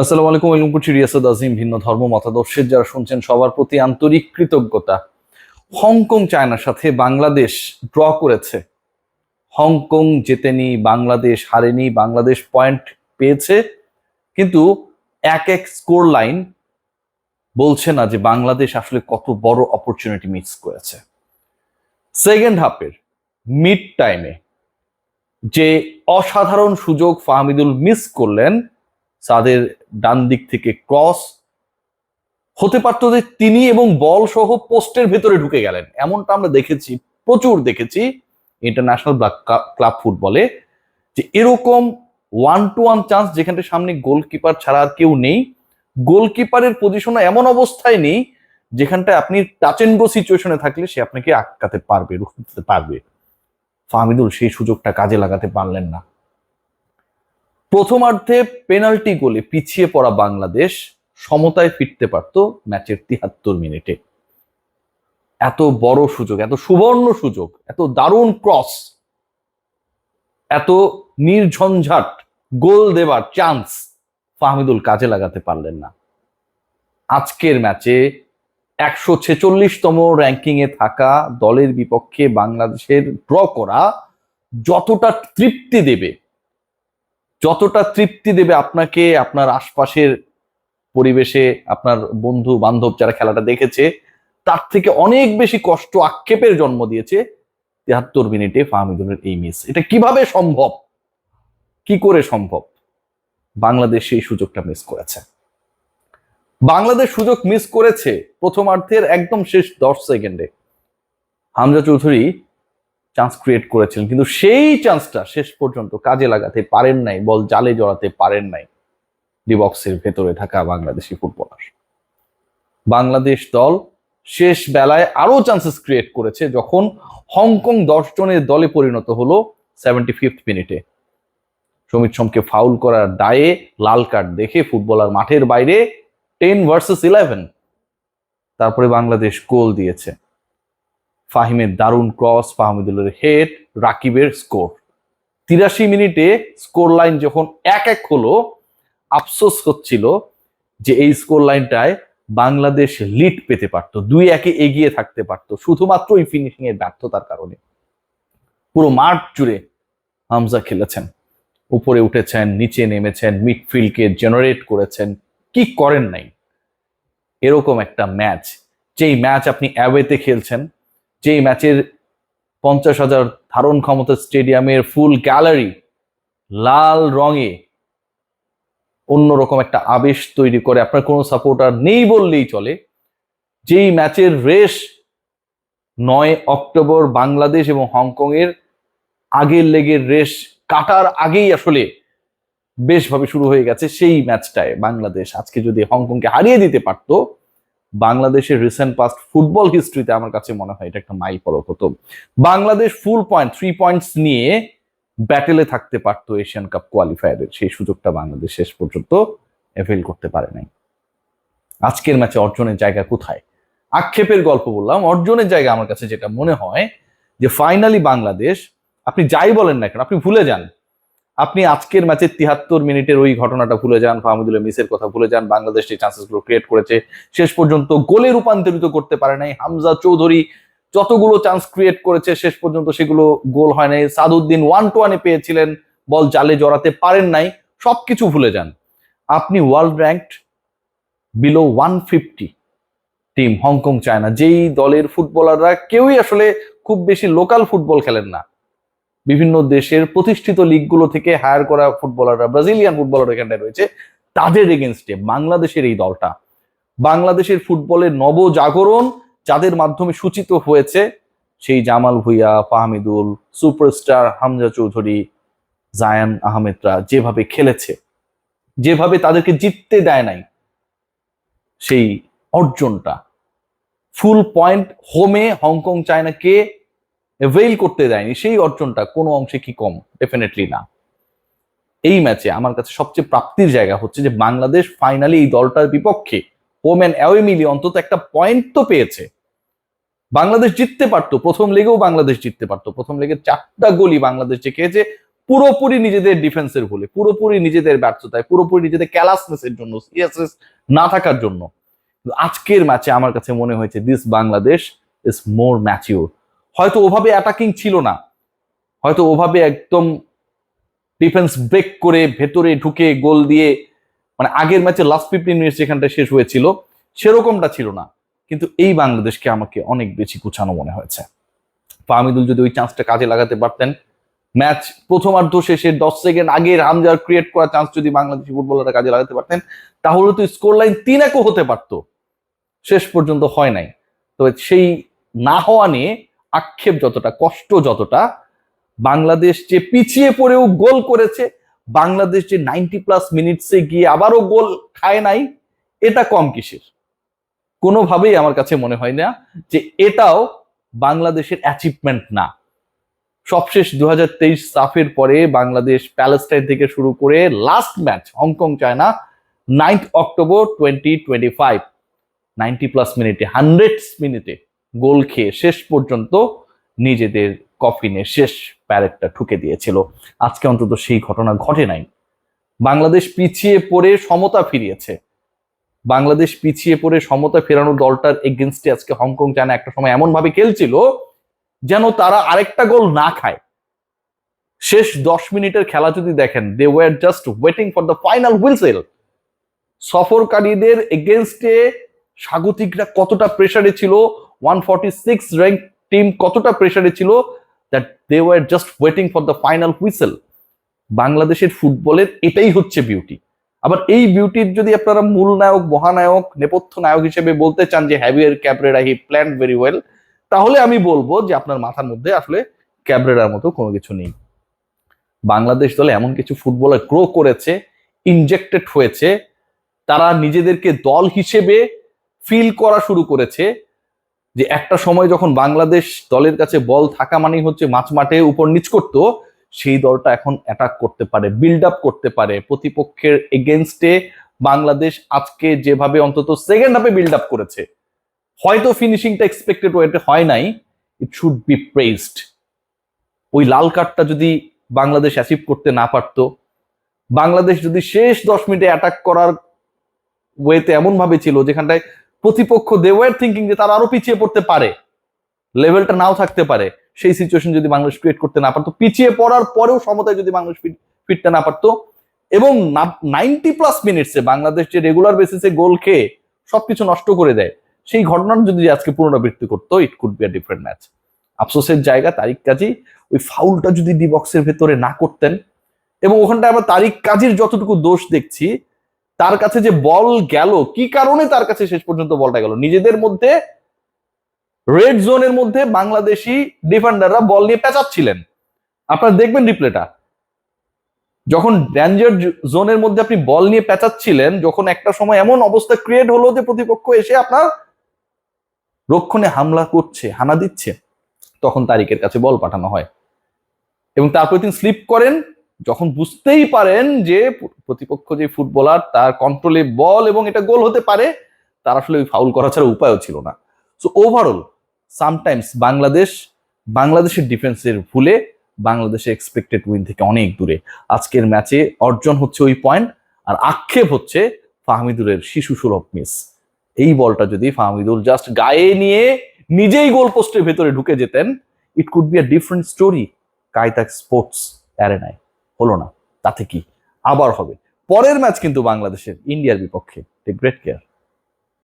আসসালামু আলাইকুম, ওয়েলকাম করছি রিয়াসাদ আজিম, ভিন্ন ধর্ম, মতাদর্শের। যারা শুনছেন, সবার প্রতি আন্তরিক কৃতজ্ঞতা। হংকং, চায়নার সাথে বাংলাদেশ ড্র করেছে। হংকং জেতেনি বাংলাদেশ হারেনি বাংলাদেশ পয়েন্ট পেয়েছে। কিন্তু এক এক স্কোর লাইন বলছে না যে বাংলাদেশ আসলে কত বড় অপরচুনিটি মিস করেছে। সেকেন্ড হাফের মিড টাইমে যে অসাধারণ সুযোগ ফাহমিদুল মিস করলেন সাদের ডান দিক থেকে ক্রস। হতে পারতো যে তিনি এবং বল সহ পোস্টের ভেতরে ঢুকে গেলেন। এমনটা আমরা দেখেছি, প্রচুর দেখেছি ইন্টারন্যাশনাল ক্লাব ফুটবলে যে এরকম ওয়ান টু ওয়ান চান্স যেখানে সামনে গোলকিপার ছাড়া আর কেউ নেই। গোলকিপারের পজিশনে এমন অবস্থায় নেই যেখানটায় আপনি টাচ এন্ড গো সিচুয়েশনে থাকলে সে আপনাকে আটকাতে পারবে, রুখতে পারবে। ফাহমিদুল, সেই সুযোগটা কাজে লাগাতে পারলেন না। প্রথমার্ধে পেনাল্টি গোলে পিছিয়ে পড়া বাংলাদেশ সমতায় ফিরতে পারত ম্যাচের তিহাত্তর মিনিটে। এত বড় সুযোগ, এত সুবর্ণ সুযোগ, এত দারুণ ক্রস, এত নির্ঝঞ্ঝাট গোল দেবার চান্স ফাহমিদুল কাজে লাগাতে পারলেন না। আজকের ম্যাচে একশো ছেচল্লিশতম র্যাঙ্কিং এ থাকা দলের বিপক্ষে বাংলাদেশের ড্র করা যতটা তৃপ্তি দেবে যতটা তৃপ্তি দেবে আপনাকে, আপনার আশপাশের পরিবেশে, আপনার বন্ধু, বান্ধব যারা খেলাটা দেখেছে, তার থেকে অনেক বেশি কষ্ট আক্ষেপের জন্ম দিয়েছে তিয়াত্তর মিনিটে ফাহমিদুলের এই মিস এটা কীভাবে সম্ভব? কি করে সম্ভব? বাংলাদেশ সেই সুযোগটা মিস করেছে। বাংলাদেশ সুযোগ মিস করেছে প্রথমার্ধের একদম শেষ দশ সেকেন্ডে। হামজা চৌধুরী চান্স ক্রিয়েট করেছিলেন। কিন্তু সেই চান্সটা শেষ পর্যন্ত কাজে লাগাতে পারেন নাই, বল জালে জড়াতে পারেন নাই ডিবক্সের ভেতরে থাকা বাংলাদেশি ফুটবলার। বাংলাদেশ দল শেষ বেলায় আরও চান্সেস ক্রিয়েট করেছে যখন হংকং দশ জনের দলে পরিণত হলো সেভেন্টি ফিফথ মিনিটে সমিত সোমকে ফাউল করার দায়ে লাল কার্ড দেখে ফুটবলার মাঠের বাইরে টেন ভার্সেস ইলেভেন তারপরে বাংলাদেশ গোল দিয়েছে। ফাহিমের দারুণ ক্রস ফাহমিদুলের হেড রাকিবের স্কোর তিরাশি মিনিটে স্কোর লাইন যখন এক এক হলো, আফসোস হচ্ছিল যে এই স্কোর লাইনটায় বাংলাদেশ লিড পেতে পারতো, দুই একে এগিয়ে থাকতে পারতো, শুধুমাত্র এই ফিনিশিং এর ব্যর্থতার কারণে। পুরো মাঠ জুড়ে হামজা খেলেছেন। উপরে উঠেছেন, নিচে নেমেছেন মিডফিল্ডকে জেনারেট করেছেন, কি করেন নাই? এরকম একটা ম্যাচ যেই ম্যাচ আপনি অ্যাওয়েতে খেলছেন যেই ম্যাচের পঞ্চাশ হাজার ধারণ ক্ষমতা স্টেডিয়ামের ফুল গ্যালারি লাল রঙে অন্যরকম একটা আবেশ তৈরি করে, আপনার কোনো সাপোর্টার নেই বললেই চলে। যেই ম্যাচের রেশ নয় অক্টোবর বাংলাদেশ এবং হংকং এর আগের লেগের রেশ কাটার আগেই আসলে বেশভাবে শুরু হয়ে গেছে সেই ম্যাচটায় বাংলাদেশ। আজকে যদি হংকংকে হারিয়ে দিতে পারতো বাংলাদেশের রিসেন্ট পাস্ট ফুটবল হিস্ট্রিতে আমার কাছে মনে হয় এটা একটা মাই ফলক হতো Bangladesh full point three points নিয়ে ব্যাটেলে থাকতে পারতো এশিয়ান কাপ কোয়ালিফায়ারের সেই সুযোগটা বাংলাদেশ শেষ পর্যন্ত অ্যাভেল করতে পারে নাই। আজকের ম্যাচে অর্জনের জায়গা কোথায়? আক্ষেপের গল্প বললাম। অর্জনের জায়গা আমার কাছে যেটা মনে হয় যে ফাইনালি বাংলাদেশ, আপনি যাই বলেন না কেন, আপনি ভুলে যান। আপনি আজকের ম্যাচের তিহাত্তর মিনিটের ওই ঘটনাটা ভুলে যান ফাহমিদুল্লাহ মিসের কথা ভুলে যান, বাংলাদেশ যে চান্সেসগুলো ক্রিয়েট করেছে, শেষ পর্যন্ত গোলে রূপান্তরিত করতে পারে নাই। হামজা চৌধুরী যতগুলো চান্স ক্রিয়েট করেছে, শেষ পর্যন্ত সেগুলো গোল হয় নাই। সাদুদ্দিন ওয়ান টু ওয়ানে পেয়েছিলেন, বল জালে জড়াতে পারেন নাই, সবকিছু ভুলে যান। আপনি world ranked below one fifty team Hong Kong, China. যেই দলের ফুটবলাররা কেউই আসলে খুব বেশি লোকাল ফুটবল খেলেন না। বিভিন্ন দেশের প্রতিষ্ঠিত লিগগুলো থেকে হায়ার করা ফুটবলাররা ব্রাজিলিয়ান ফুটবলার এখানটায় রয়েছে, তাদের এগেনস্টে বাংলাদেশের এই দলটা। বাংলাদেশের ফুটবলের নবজাগরণ যাদের মাধ্যমে সূচিত হয়েছে, সেই জামাল ভুইয়া, ফাহমিদুল সুপারস্টার হামজা চৌধুরী, জায়ান আহমেদরা যেভাবে খেলেছে, যেভাবে তাদেরকে জিততে দেয় নাই, সেই অর্জনটা। ফুল পয়েন্ট হোমে হংকং চায়নাকে এভেইল করতে দেয়নি, সেই অর্জনটা কোনো অংশে কি কম? ডেফিনেটলি না। এই ম্যাচে আমার কাছে সবচেয়ে প্রাপ্তির জায়গা হচ্ছে যে বাংলাদেশ ফাইনালি এই দলটার বিপক্ষে অ্যান্ড অ্যাওয়ে মিলিয়ে অন্তত একটা পয়েন্ট তো পেয়েছে। বাংলাদেশ জিততে পারতো, প্রথম লেগেও বাংলাদেশ জিততে পারতো। প্রথম লেগে চারটা গোলই বাংলাদেশ যে খেয়েছে পুরোপুরি নিজেদের ডিফেন্সের ভুলে, পুরোপুরি নিজেদের ব্যর্থতায়, পুরোপুরি নিজেদের ক্যালাসনেসের জন্য সিরিয়াসনেস না থাকার জন্য। আজকের ম্যাচে আমার কাছে মনে হয়েছে this Bangladesh is more mature হয়তো ওভাবে অ্যাটাকিং ছিল না। হয়তো ওভাবে একদম ডিফেন্স ব্রেক করে ভেতরে ঢুকে গোল দিয়ে মানে আগের ম্যাচে লাস্ট ফিফটিন মিনিট যেখানটা শেষ হয়েছিল, সেরকমটা ছিল না। কিন্তু এই বাংলাদেশকে আমাকে অনেক বেশি কুচানো মনে হয়েছে। ফাহমিদুল যদি ওই চান্সটা কাজে লাগাতে পারতেন ম্যাচ প্রথমার্ধ শেষে দশ সেকেন্ড আগে রামজার ক্রিয়েট করা চান্স যদি বাংলাদেশি ফুটবলাররা কাজে লাগাতে পারতেন, তাহলে তো স্কোর লাইন তিন একও হতে পারতো। শেষ পর্যন্ত হয় নাই। তবে সেই না হওয়া নিয়ে আক্ষেপ যতটা, কষ্ট যতটা, বাংলাদেশ যে পিছিয়ে পড়েও গোল করেছে, বাংলাদেশ যে নাইনটি প্লাস মিনিটসে গিয়ে আবারও গোল খায় নাই, এটা কম কিসের? কোনোভাবেই আমার কাছে মনে হয় না যে এটাও বাংলাদেশের অ্যাচিভমেন্ট না। সবশেষ দু তেইশ সাফের পরে বাংলাদেশ প্যালেস্টাইন থেকে শুরু করে last match Hong Kong China ninth October twenty twenty five ninety plus মিনিটে হান্ড্রেড মিনিটে গোল খেয়ে শেষ পর্যন্ত নিজেদের কফিনে শেষ প্যারেটটা ঠুকে দিয়েছিল। আজকে অন্তত সেই ঘটনা ঘটে নাই। বাংলাদেশ পিছিয়ে পড়ে সমতা ফিরিয়েছে। বাংলাদেশ পিছিয়ে পড়ে সমতা ফেরানো দলটার এগেনস্টে আজকে হংকং চায়না একটা সময় এমন ভাবে খেলছিল যেন তারা আরেকটা গোল না খায়। শেষ দশ মিনিটের খেলা যদি দেখেন they were just waiting for the final হুইলসেল সফরকারীদের এগেনস্টে স্বাগতিকরা কতটা প্রেসারে ছিল one forty six rank team কতটা প্রেসারে ছিল that they were just waiting for the final whistle বাংলাদেশের ফুটবলের এটাই হচ্ছে বিউটি আবার এই বিউটির যদি আপনারা মূল নায়ক, মহানায়ক, নেপথ্য নায়ক হিসেবে বলতে চান যে Javier Cabrera he plan very well তাহলে আমি বলব যে আপনার মাথার মধ্যে আসলে ক্যাবরেরার মতো কোনো কিছু নেই। বাংলাদেশ দলে এমন কিছু ফুটবলার গ্রো করেছে ইনজেক্টেড হয়েছে, তারা নিজেদেরকে দল হিসেবে ফিল করা শুরু করেছে যে একটা সময় যখন বাংলাদেশ দলের কাছে বল থাকা মানেই হচ্ছে মাছ মাঠে উপর নিচ করতো, সেই দলটা এখন অ্যাটাক করতে পারে বিল্ড আপ করতে পারে। প্রতিপক্ষের এগেনস্টে বাংলাদেশ আজকে যেভাবে অন্তত সেকেন্ড হাফে বিল্ড আপ করেছে, হয়তো ফিনিশিংটা এক্সপেক্টেড ওয়েতে হয় নাই ইট শুড বি প্রেজড ওই লাল কার্ডটা যদি বাংলাদেশ অ্যাচিভ করতে না পারতো, বাংলাদেশ যদি শেষ দশ মিনিটে অ্যাটাক করার ওয়েতে এমনভাবে ছিল, যেখানটায় প্রতিপক্ষ দে ওয়ার থিঙ্কিং যে তারা আরও পিছিয়ে পড়তে পারে। লেভেলটা নাও থাকতে পারে। সেই সিচুয়েশন যদি বাংলাদেশ ক্রিয়েট করতে না পারতো, পিছিয়ে পড়ার পরেও সমতায় যদি বাংলাদেশ ফিরতে না পারতো, এবং নাইনটি প্লাস মিনিটসে বাংলাদেশ যে রেগুলার বেসিসে গোল খেয়ে সবকিছু নষ্ট করে দেয়, সেই ঘটনাটা যদি আজকে পুনরাবৃত্তি করতো it could be a different match আফসোসের জায়গা তারিক কাজী, ওই ফাউলটা যদি ডি বক্সের ভেতরে না করতেন, এবং ওখানটায় আমরা তারিক কাজীর যতটুকু দোষ দেখছি তার কাছে যে বল গেল, কি কারণে তার কাছে শেষ পর্যন্ত বলটা গেল? নিজেদের মধ্যে রেড জোনের মধ্যে বাংলাদেশি ডিফেন্ডাররা বল নিয়ে পেঁচাচ্ছিলেন। আপনারা দেখবেন রিপ্লেটা যখন ড্যাঞ্জার জোনের মধ্যে আপনি বল নিয়ে পেঁচাচ্ছিলেন, যখন একটা সময় এমন অবস্থা ক্রিয়েট হলো যে প্রতিপক্ষ এসে আপনার রক্ষণে হামলা করছে, হানা দিচ্ছে, তখন তারিকের কাছে বল পাঠানো হয়। এবং তারপরে তিনি স্লিপ করেন যখন বুঝতেই পারেন যে প্রতিপক্ষ যে ফুটবলার, তার কন্ট্রোলে বল এবং এটা গোল হতে পারে, তার আসলে ওই ফাউল করা ছাড়া উপায়ও ছিল না। সো ওভারঅল সামটাইমস বাংলাদেশ, বাংলাদেশের ডিফেন্সের ভুলে বাংলাদেশে এক্সপেক্টেড উইন থেকে অনেক দূরে। আজকের ম্যাচে অর্জন হচ্ছে ওই পয়েন্ট আর আক্ষেপ হচ্ছে ফাহমিদুলের শিশু সুলভ মিস এই বলটা যদি ফাহমিদুল জাস্ট গায়ে নিয়ে নিজেই গোল পোস্টের ভেতরে ঢুকে যেতেন it could be a different story Kai Tak sports অ্যারেনায় হলো না তাতে কি? আবার হবে। পরের ম্যাচ কিন্তু বাংলাদেশের ইন্ডিয়ার বিপক্ষে। Great care